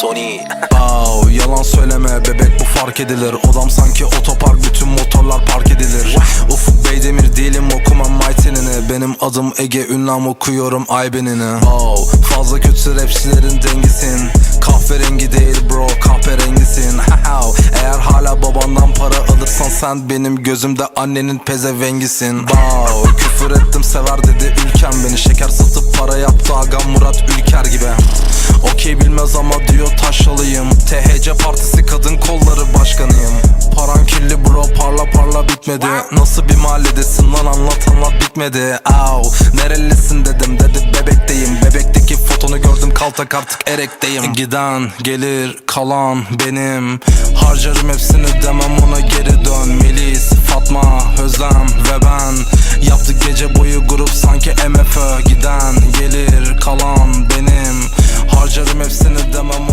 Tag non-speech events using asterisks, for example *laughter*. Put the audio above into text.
Sony. Wow, yalan söyleme bebek bu fark edilir. Odam sanki otopark bütün motorlar park edilir. Ufuk Beydemir değilim okumam Maytenini. Benim adım Ege ünlem okuyorum Aybenini. Wow, fazla kötü rapçilerin dengisin. Kahverengi değil bro kahverengisin. *laughs* Eğer hala babandan para alırsan sen benim gözümde annenin pezevengisin. Wow, küfür ettim sever dedi agam Murat Ülker gibi. Okey bilmez ama diyor taşlıyım THC partisi kadın kolları başkanıyım. Paran kirli bro parla parla bitmedi. Nasıl bir mahalledesin lan? Anlat anlat bitmedi. Au nerelisin dedim dedi bebekteyim. Bebekteki fotonu gördüm kaltak artık erekteyim. Giden gelir kalan benim. Harcarım hepsini demem ona geri dön. Melis, Fatma, Özlem ve ben Yaptık gece boyu grup sanki MFÖ Giden kalan benim. Harcarım hepsini demem